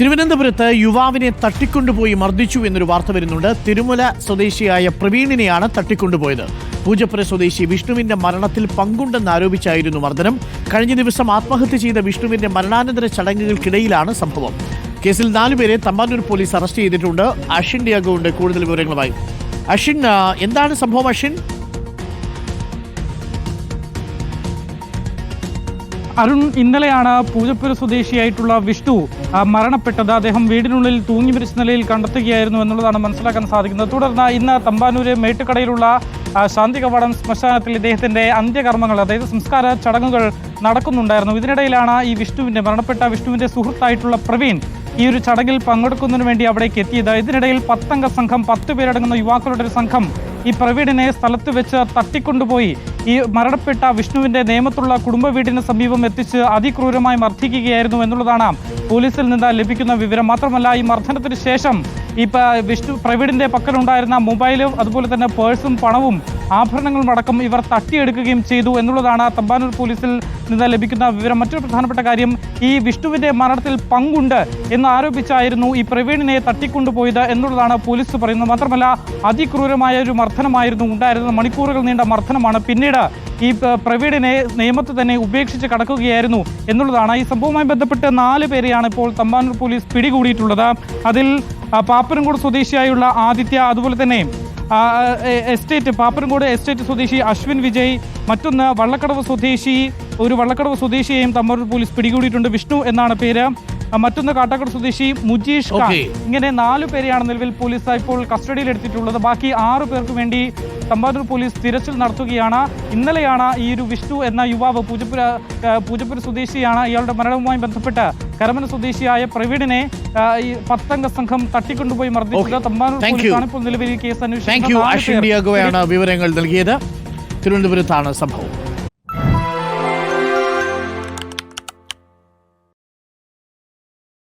തിരുവനന്തപുരത്ത് യുവാവിനെ തട്ടിക്കൊണ്ടുപോയി മർദ്ദിച്ചു എന്നൊരു വാർത്ത വരുന്നുണ്ട്. തിരുമല സ്വദേശിയായ പ്രവീണിനെയാണ് തട്ടിക്കൊണ്ടുപോയത്. പൂജപ്പുര സ്വദേശി വിഷ്ണുവിന്റെ മരണത്തിൽ പങ്കുണ്ടെന്ന് ആരോപിച്ചായിരുന്നു മർദ്ദനം. കഴിഞ്ഞ ദിവസം ആത്മഹത്യ ചെയ്ത വിഷ്ണുവിന്റെ മരണാനന്തര ചടങ്ങുകൾക്കിടയിലാണ് സംഭവം. കേസിൽ നാലുപേരെ തമ്പാനൂർ പോലീസ് അറസ്റ്റ് ചെയ്തിട്ടുണ്ട്. അഷിൻ ഡിയാഗോ കൂടുതൽ വിവരങ്ങളുമായി. അഷിൻ എന്താണ് സംഭവം അഷിൻ അരുൺ ഇന്നലെയാണ് പൂജപ്പുര സ്വദേശിയായിട്ടുള്ള വിഷ്ണു മരണപ്പെട്ടത് അദ്ദേഹം വീടിനുള്ളിൽ തൂങ്ങി മരിച്ച നിലയിൽ കണ്ടെത്തുകയായിരുന്നു എന്നുള്ളതാണ് മനസ്സിലാക്കാൻ സാധിക്കുന്നത്. തുടർന്ന് ഇന്ന് തമ്പാനൂര് മേട്ടുകടയിലുള്ള ശാന്തി കവാടം ശ്മശാനത്തിൽ ഇദ്ദേഹത്തിന്റെ അന്ത്യകർമ്മങ്ങൾ അതായത് സംസ്കാര ചടങ്ങുകൾ നടക്കുന്നുണ്ടായിരുന്നു. ഇതിനിടയിലാണ് ഈ വിഷ്ണുവിന്റെ മരണപ്പെട്ട വിഷ്ണുവിന്റെ സുഹൃത്തായിട്ടുള്ള പ്രവീൺ ഈ ഒരു ചടങ്ങിൽ പങ്കെടുക്കുന്നതിന് വേണ്ടി അവിടേക്ക് എത്തിയത്. ഇതിനിടയിൽ പത്തംഗ സംഘം പത്ത് പേരടങ്ങുന്ന യുവാക്കളുടെ ഒരു സംഘം ഈ പ്രവീണിനെ സ്ഥലത്ത് വെച്ച് തട്ടിക്കൊണ്ടുപോയി. ഈ മരണപ്പെട്ട വിഷ്ണുവിന്റെ നേമത്തുള്ള കുടുംബ വീടിന് സമീപം എത്തിച്ച് അതിക്രൂരമായി മർദ്ദിക്കുകയായിരുന്നു എന്നുള്ളതാണ് പോലീസിൽ നിന്ന് ലഭിക്കുന്ന വിവരം. മാത്രമല്ല ഈ മർദ്ദനത്തിന് ശേഷം ഈ വിഷ്ണു പ്രവീണിന്റെ പക്കലുണ്ടായിരുന്ന മൊബൈലും അതുപോലെ തന്നെ പേഴ്സും പണവും ആഭരണങ്ങളും അടക്കം ഇവർ തട്ടിയെടുക്കുകയും ചെയ്തു എന്നുള്ളതാണ് തമ്പാനൂർ പോലീസിൽ നിന്ന് ലഭിക്കുന്ന വിവരം. മറ്റൊരു പ്രധാനപ്പെട്ട കാര്യം ഈ വിഷ്ണുവിന്റെ മരണത്തിൽ പങ്കുണ്ട് എന്ന് ആരോപിച്ചായിരുന്നു ഈ പ്രവീണിനെ തട്ടിക്കൊണ്ടുപോയത് എന്നുള്ളതാണ് പോലീസ് പറയുന്നത്. മാത്രമല്ല അതിക്രൂരമായ ഒരു മർദ്ദനമായിരുന്നു ഉണ്ടായിരുന്നത്. മണിക്കൂറുകൾ നീണ്ട മർദ്ദനമാണ്. പിന്നീട് ഈ പ്രവീണിനെ നിയമത്ത് തന്നെ ഉപേക്ഷിച്ച് കടക്കുകയായിരുന്നു എന്നുള്ളതാണ്. ഈ സംഭവവുമായി ബന്ധപ്പെട്ട് നാല് പേരെയാണ് ഇപ്പോൾ തമ്പാനൂർ പോലീസ് പിടികൂടിയിട്ടുള്ളത്. അതിൽ പാപ്പനംകൂട് സ്വദേശിയായുള്ള ആദിത്യ അതുപോലെ തന്നെ എസ്റ്റേറ്റ് പാപ്പനംകോട് എസ്റ്റേറ്റ് സ്വദേശി അശ്വിൻ വിജയ് മറ്റൊന്ന് വള്ളക്കടവ് സ്വദേശി ഒരു വള്ളക്കടവ് സ്വദേശിയെയും തമ്മൂർ പോലീസ് പിടികൂടിയിട്ടുണ്ട്. വിഷ്ണു എന്നാണ് പേര്. മറ്റൊന്ന് കാട്ടാക്കട സ്വദേശി മുജീഷ് ഖാൻ. ഇങ്ങനെ നാലു പേരെയാണ് നിലവിൽ പോലീസ് ഇപ്പോൾ കസ്റ്റഡിയിൽ എടുത്തിട്ടുള്ളത് ബാക്കി ആറു പേർക്ക് വേണ്ടി തമ്പാനൂർ പോലീസ് തിരച്ചിൽ നടത്തുകയാണ്. ഇന്നലെയാണ് ഈ ഒരു വിഷ്ണു എന്ന യുവാവ് പൂജപ്പുര പൂജപ്പുര സ്വദേശിയാണ്. ഇയാളുടെ മരണവുമായി ബന്ധപ്പെട്ട് കരമന സ്വദേശിയായ പ്രവീണിനെ ഈ പത്തംഗ സംഘം തട്ടിക്കൊണ്ടുപോയി മർദ്ദിച്ചത്. തമ്പാനൂർ പോലീസ് ആണ് പോലീസാണ് ഇപ്പോൾ നിലവിൽ കേസ് അന്വേഷിച്ചത് അന്വേഷിക്കുന്നത് വിവരങ്ങൾ നൽകിയത്. തിരുവനന്തപുരത്താണ് സംഭവം.